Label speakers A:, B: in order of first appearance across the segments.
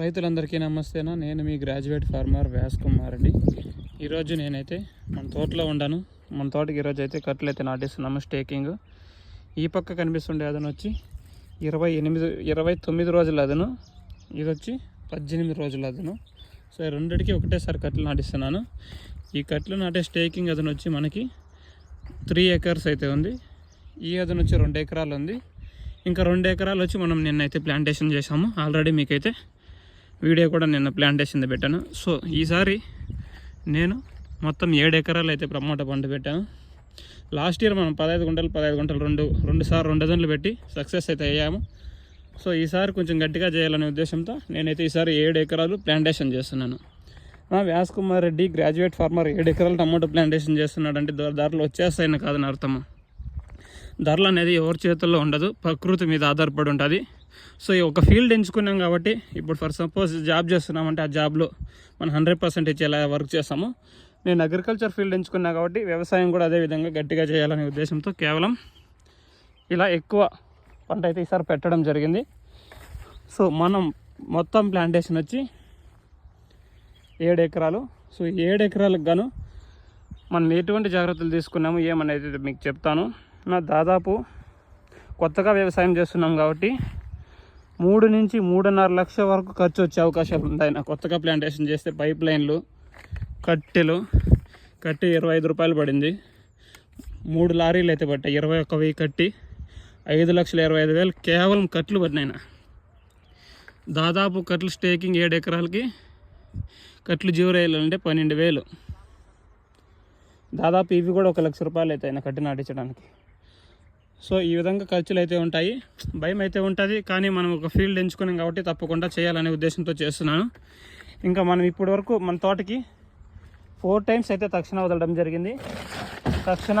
A: రైతులందరికీ నమస్తేనా. నేను మీ గ్రాడ్యుయేట్ ఫార్మర్ వ్యాస్ కుమార్ అండి. ఈరోజు నేనైతే మన తోటలో ఉండాను. మన తోటకి ఈరోజు అయితే కట్టలు అయితే నాటిస్తున్నాము స్టేకింగ్. ఈ పక్క కనిపిస్తుండే అదను వచ్చి ఇరవై ఎనిమిది ఇరవై తొమ్మిది రోజులు అదను. ఇది వచ్చి పద్దెనిమిది రోజులు అదను. సో రెండిటికి ఒకటేసారి కట్టలు నాటిస్తున్నాను. ఈ కట్టలు నాటే స్టేకింగ్ అదను వచ్చి మనకి త్రీ ఎకర్స్ అయితే ఉంది. ఈ అదను వచ్చి రెండు ఎకరాలు ఉంది. ఇంకా రెండు ఎకరాలు వచ్చి మనం నిన్నైతే ప్లాంటేషన్ చేసాము ఆల్రెడీ మీకైతే వీడియో కూడా నిన్న ప్లాంటేషన్ పెట్టాను. సో ఈసారి నేను మొత్తం ఏడు ఎకరాలు అయితే ప్రమోట పంట పెట్టాను. లాస్ట్ ఇయర్ మనం పదహైదు గుంటలు పదహైదు గుంటలు రెండు రెండు సార్లు రెండు దొండలు పెట్టి సక్సెస్ అయితే అయ్యాము. సో ఈసారి కొంచెం గట్టిగా చేయాలనే ఉద్దేశంతో నేనైతే ఈసారి ఏడు ఎకరాలు ప్లాంటేషన్ చేస్తున్నాను. నా వ్యాస్ కుమార్ రెడ్డి గ్రాడ్యుయేట్ ఫార్మర్ ఏడు ఎకరాలు టమాటో ప్లాంటేషన్ చేస్తున్నాడు అంటే ధరలు వచ్చేస్తాయని కాదని అర్థము. ధరలు అనేది ఎవరి చేతుల్లో ఉండదు ప్రకృతి మీద ఆధారపడి ఉంటుంది. సో ఈ ఒక ఫీల్డ్ ఎంచుకున్నాం కాబట్టి ఇప్పుడు ఫర్ సపోజ్ జాబ్ చేస్తున్నామంటే ఆ జాబ్లో మనం హండ్రెడ్ పర్సెంటేజ్ ఎలా వర్క్ చేస్తాము నేను అగ్రికల్చర్ ఫీల్డ్ ఎంచుకున్నా కాబట్టి వ్యవసాయం కూడా అదే విధంగా గట్టిగా చేయాలనే ఉద్దేశంతో కేవలం ఇలా ఎక్కువ పంట అయితే ఈసారి పెట్టడం జరిగింది. సో మనం మొత్తం ప్లాంటేషన్ వచ్చి ఏడు ఎకరాలు. సో ఈ ఏడు ఎకరాలకు గాను మనం ఎటువంటి జాగ్రత్తలు తీసుకున్నాము ఏమనేది మీకు చెప్తాను. నా దాదాపు కొత్తగా వ్యవసాయం చేస్తున్నాం కాబట్టి మూడు నుంచి మూడున్నర లక్షల వరకు ఖర్చు వచ్చే అవకాశాలు ఉంటాయి. నా కొత్తగా ప్లాంటేషన్ చేస్తే పైప్ లైన్లు కట్టెలు కట్టి ఇరవై ఐదు రూపాయలు పడింది. మూడు లారీలు అయితే పట్టాయి. ఇరవై ఒక్క వెయ్యి కట్టి ఐదు లక్షల ఇరవై ఐదు వేలు కేవలం కట్లు పడినాయి దాదాపు కట్లు స్టేకింగ్ ఏడు ఎకరాలకి కట్లు జీవరేయాలంటే పన్నెండు వేలు. దాదాపు ఇవి కూడా ఒక లక్ష రూపాయలు అవుతాయి ఆయన కట్టి నాటించడానికి. సో ఈ విధంగా ఖర్చులు అయితే ఉంటాయి. భయం అయితే ఉంటుంది కానీ మనం ఒక ఫీల్డ్ ఎంచుకున్నాం కాబట్టి తప్పకుండా చేయాలనే ఉద్దేశంతో చేస్తున్నాను. ఇంకా మనం ఇప్పటి వరకు మన తోటకి ఫోర్ టైమ్స్ అయితే తక్షణ వదలడం జరిగింది. తక్షణ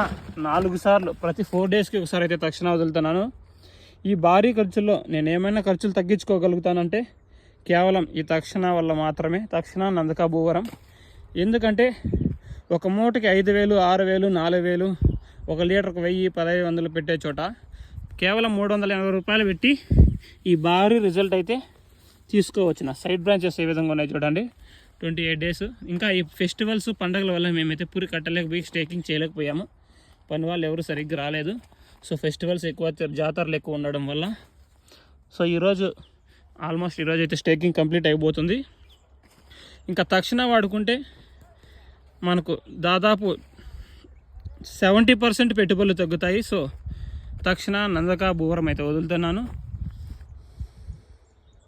A: నాలుగు సార్లు ప్రతి ఫోర్ డేస్కి ఒకసారి అయితే తక్షణ వదులుతున్నాను. ఈ భారీ ఖర్చుల్లో నేను ఏమైనా ఖర్చులు తగ్గించుకోగలుగుతానంటే కేవలం ఈ తక్షణ వల్ల మాత్రమే తక్షణ నందకా భూవరం. ఎందుకంటే ఒక మూటకి ఐదు వేలు ఆరు వేలు నాలుగు వేలు ఒక లీటర్కు వెయ్యి పదహైదు వందలు పెట్టే చోట కేవలం మూడు వందల ఎనభై రూపాయలు పెట్టి ఈ భారీ రిజల్ట్ అయితే తీసుకోవచ్చు నా సైడ్ బ్రాంచెస్ ఏ విధంగా ఉన్నాయి చూడండి. Twenty eight days. ఇంకా ఈ ఫెస్టివల్స్ పండగల వల్ల మేమైతే పూరి కట్టలేకపోయి స్టేకింగ్ చేయలేకపోయాము. పని వాళ్ళు ఎవరు సరిగ్గా రాలేదు. సో ఫెస్టివల్స్ ఎక్కువ జాతరలు ఎక్కువ ఉండడం వల్ల. సో ఈరోజు ఆల్మోస్ట్ ఈరోజు అయితే స్టేకింగ్ కంప్లీట్ అయిపోతుంది. ఇంకా తక్షణ వాడుకుంటే మనకు దాదాపు సెవెంటీ పర్సెంట్ పెట్టుబడులు తగ్గుతాయి. సో తక్షణ నందక భూవరం అయితే వదులుతున్నాను.